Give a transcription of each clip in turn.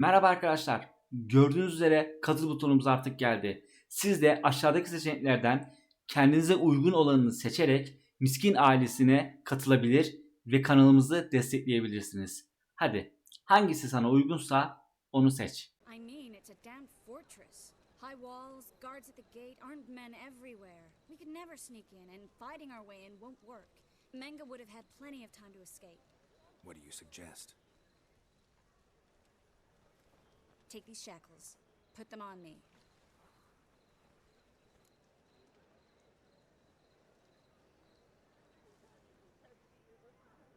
Merhaba arkadaşlar. Gördüğünüz üzere katıl butonumuz artık geldi. Siz de aşağıdaki seçeneklerden kendinize uygun olanını seçerek Miskin ailesine katılabilir ve kanalımızı destekleyebilirsiniz. Hadi hangisi sana uygunsa onu seç. I mean, it's a damned fortress. High walls, guards at the gate, armed men everywhere. We could never sneak in, and fighting our way in won't work. Menga would have had plenty of time to escape. What do you suggest? Take these shackles, put them on me.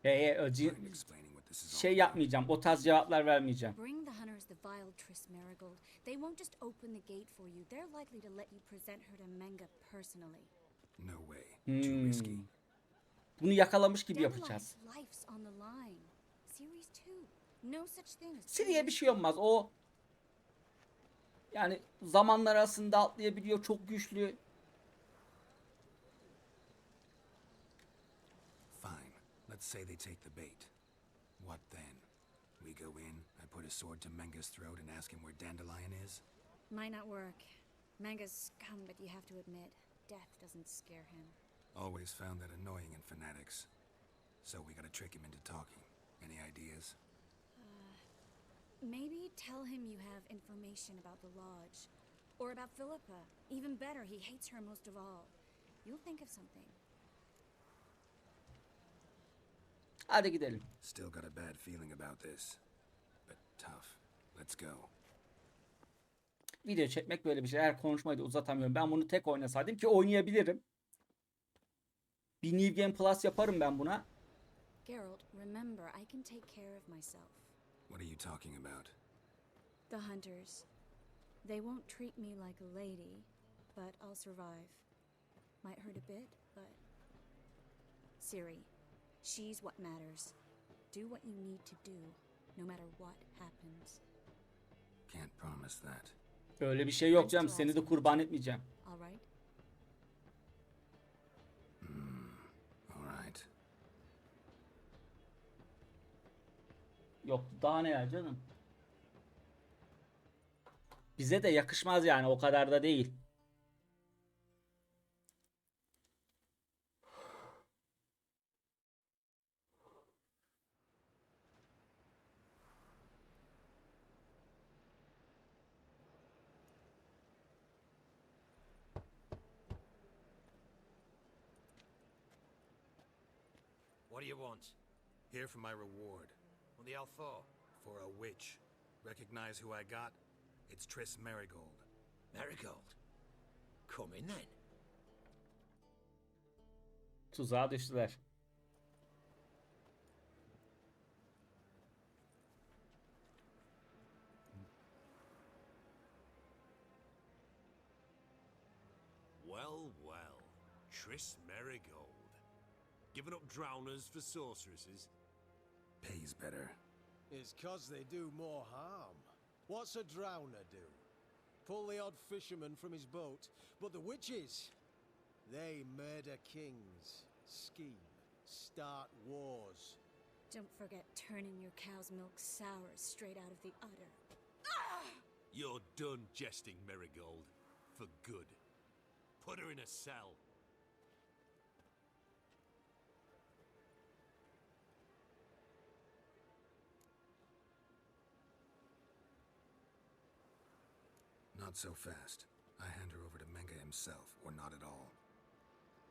İs all şey yapmayacağım. O tarz cevaplar vermeyeceğim. Bring the hunters the vile Triss Marigold. They won't just open the gate for you. They're likely to let you present her to Menga personally. No way. Too risky. Hmm. Bunu yakalamış gibi yapacağız. Dandelion's life's on the line. Series 2. No such thing as Siri'ye bir şey olmaz. O yani zamanlar arasında atlayabiliyor. Çok güçlü. Fine. Let's say they take the bait. What then? We go in, I put a sword to Menga's throat and ask him where Dandelion is? Might not work. Manga's scum, but you have to admit, death doesn't scare him. Always found that annoying in fanatics. So we gotta trick him into talking. Any ideas? Maybe tell him you have information about the lodge. Or about Philippa. Even better, he hates her most of all. You'll think of something. Hadi gidelim. Still got a bad feeling about this. But tough. Let's go. Video çekmek böyle bir şey. Eğer konuşmayı da uzatamıyorum. Ben bunu tek oynasaydım ki oynayabilirim. Bir New Game Plus yaparım ben buna. Geralt, remember, I can take care of myself. What are you talking about? The hunters. They won't treat me like a lady, but I'll survive. Might hurt a bit, but. Siri, she's what matters. Do what you need to do, no matter what happens. Can't promise that. Öyle bir şey yok canım. Seni de kurban etmeyeceğim. Alright? Alright. Yok daha neler canım. Bize de yakışmaz yani o kadar da değil. What do you want? Here for my reward. What the hell for? For a witch. Recognize who I got? It's Triss Marigold. Marigold. Come in then. Tuzağa düştüler. Well, well. Triss Marigold. Giving up drowners for sorceresses? Pays better. It's 'cause they do more harm. What's a drowner do? Pull the odd fisherman from his boat, but the witches, they murder kings, scheme, start wars. Don't forget turning your cow's milk sour straight out of the udder. You're done jesting, Marigold. For good. Put her in a cell. Not so fast. I hand her over to Menga himself, or not at all.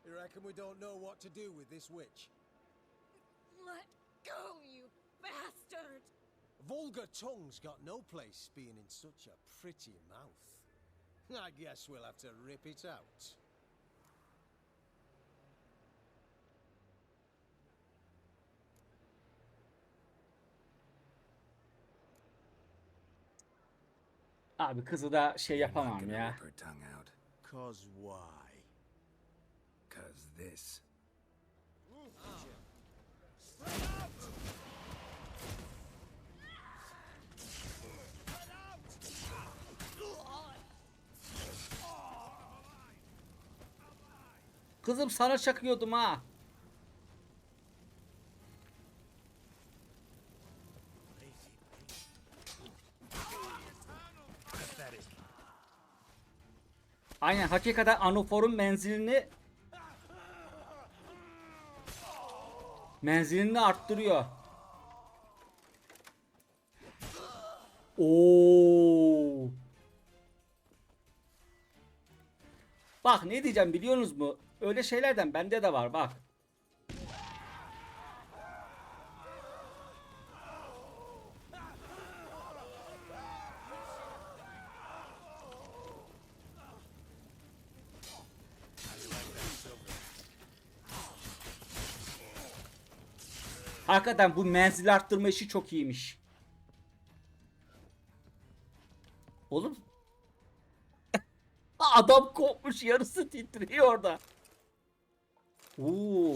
You reckon we don't know what to do with this witch? Let go, you bastard! Vulgar tongue's got no place being in such a pretty mouth. I guess we'll have to rip it out. Abi kızı da şey yapamam ya. Cause why? Cause this. Kızım sana çakıyordum ha. Aynen hakikaten anaforun menzilini menzilini arttırıyor. Oo. Bak ne diyeceğim biliyorsunuz mu? Öyle şeylerden bende de var bak. Hakikaten bu menzil arttırma işi çok iyiymiş. Oğlum. Adam kopmuş yarısı titriyor orada. Oo.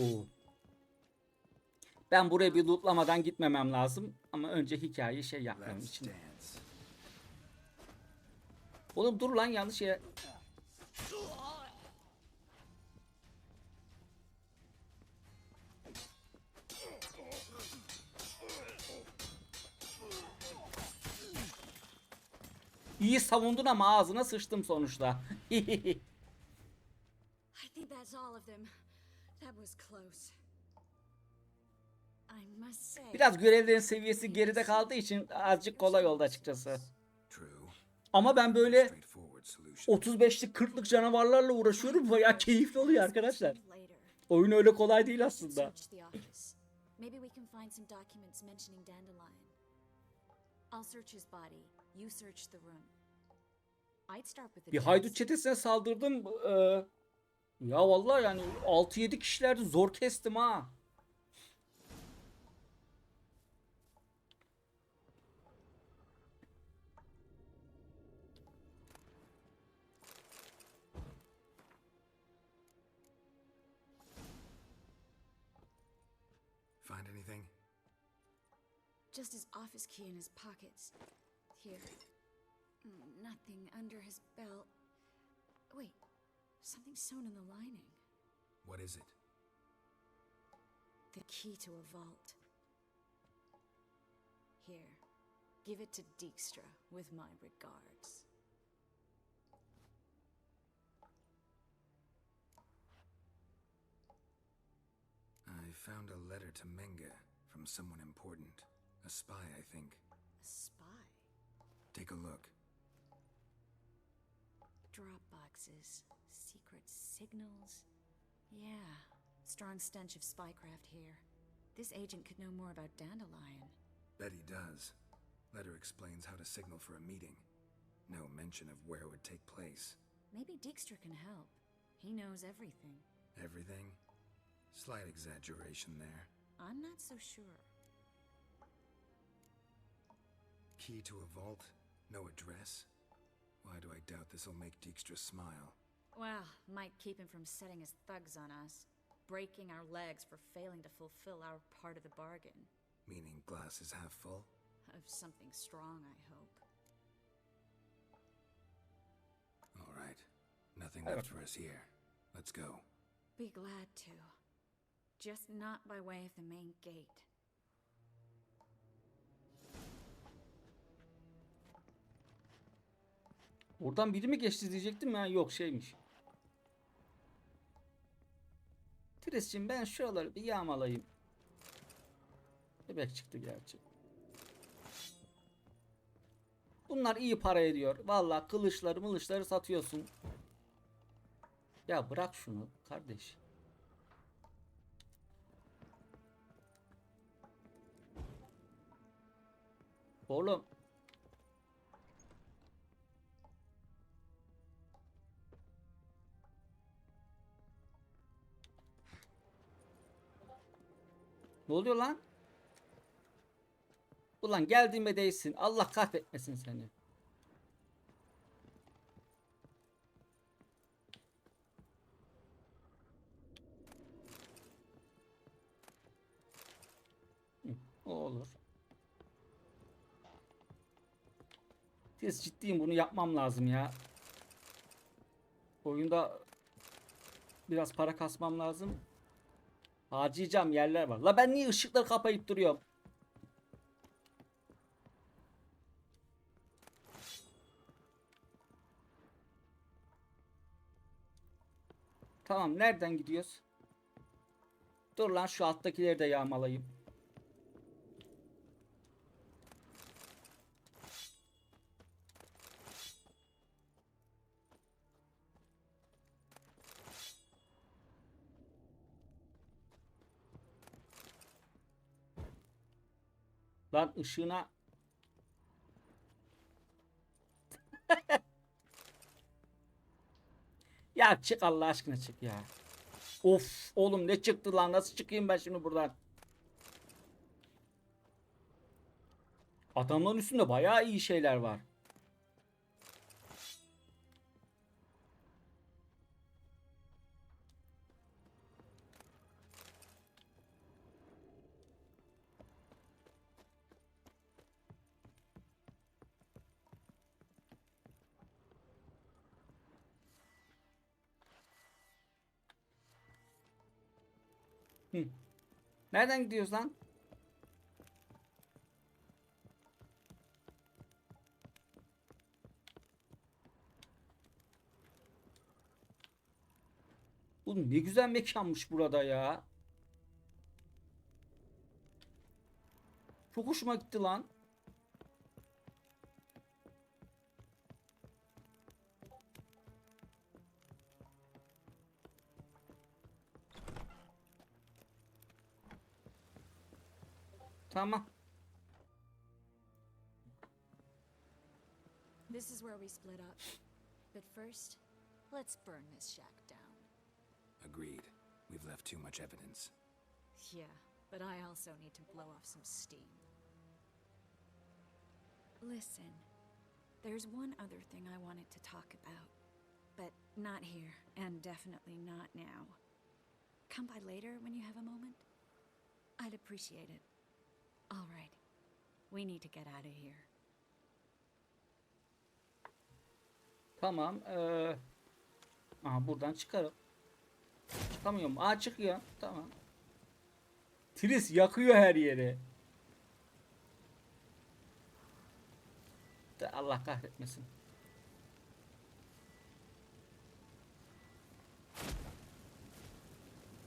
Ben buraya bir lootlamadan gitmemem lazım. Ama önce hikayeyi şey yapmam için. Oğlum dur lan yanlış yere. İyi savundun ama ağzına sıçtım sonuçta. I think that's all of them. That was close. I must say. Biraz görevlerin seviyesi geride kaldığı için azıcık kolay oldu açıkçası. True. Ama ben böyle Straightforward solution. 35'lik 40'lık canavarlarla uğraşıyorum. Bayağı keyifli oluyor arkadaşlar. Oyun öyle kolay değil aslında. Maybe we can find some documents mentioning Dandelion. I'll search his body. You search the room. Bir haydut çetesine saldırdım. Ee, ya vallahi yani 6-7 kişilerdi zor kestim ha. Find anything? Just his office key in his pockets. Here. Nothing under his belt. Wait, something sewn in the lining. What is it? The key to a vault. Here, give it to Dijkstra with my regards. I found a letter to Menga from someone important. A spy, I think. A spy. Take a look. Drop boxes, secret signals. Yeah, strong stench of spycraft here. This agent could know more about Dandelion. Betty does. Letter explains how to signal for a meeting. No mention of where it would take place. Maybe Dijkstra can help. He knows everything. Everything? Slight exaggeration there. I'm not so sure. Key to a vault? No address? Why do I doubt this'll make Dijkstra smile? Well, might keep him from setting his thugs on us, breaking our legs for failing to fulfill our part of the bargain. Meaning glass is half full? Of something strong, I hope. All right. Nothing left for us here. Let's go. Be glad to. Just not by way of the main gate. Oradan biri mi geçti diyecektim ya. Yok şeymiş. Tres'cim ben şuraları bir yağmalayayım. Bebek çıktı gerçi. Bunlar iyi para ediyor. Vallahi kılıçları mılıçları satıyorsun. Ya bırak şunu kardeş. Oğlum Ne oluyor lan? Ulan geldiğime değsin. Allah kahretmesin seni. O olur. Tez ciddiyim bunu yapmam lazım ya. Oyunda biraz para kasmam lazım. Harcayacağım yerler var. La ben niye ışıkları kapayıp duruyorum? Tamam nereden gidiyoruz? Dur lan şu alttakileri de yağmalayayım. Lan ışığına Ya çık Allah aşkına çık ya. Of oğlum ne çıktı lan nasıl çıkayım ben şimdi buradan? Adamların üstünde bayağı iyi şeyler var. Hı. Nereden gidiyoruz lan? Oğlum ne güzel mekanmış burada ya. Çok hoşuma gitti lan. Tamam. This is where we split up. But first, let's burn this shack down. Agreed. We've left too much evidence. Yeah, but I also need to blow off some steam. Listen, there's one other thing I wanted to talk about. But not here, and definitely not now. Come by later when you have a moment. I'd appreciate it. All right. We need to get out of here. Tamam. Ee... Aha buradan çıkarım. Çıkamıyorum. Aa çıkıyor. Tamam. Tris yakıyor her yeri. De Allah kahretmesin.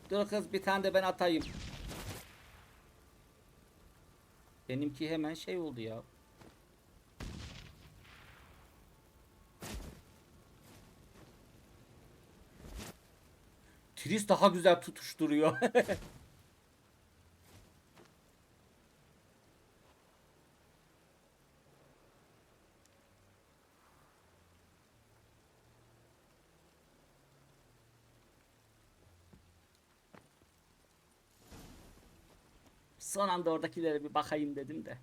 Dur kız bir tane de ben atayım. Benimki hemen şey oldu ya. Tris daha güzel tutuşturuyor. Son anda oradakilere bir bakayım dedim de.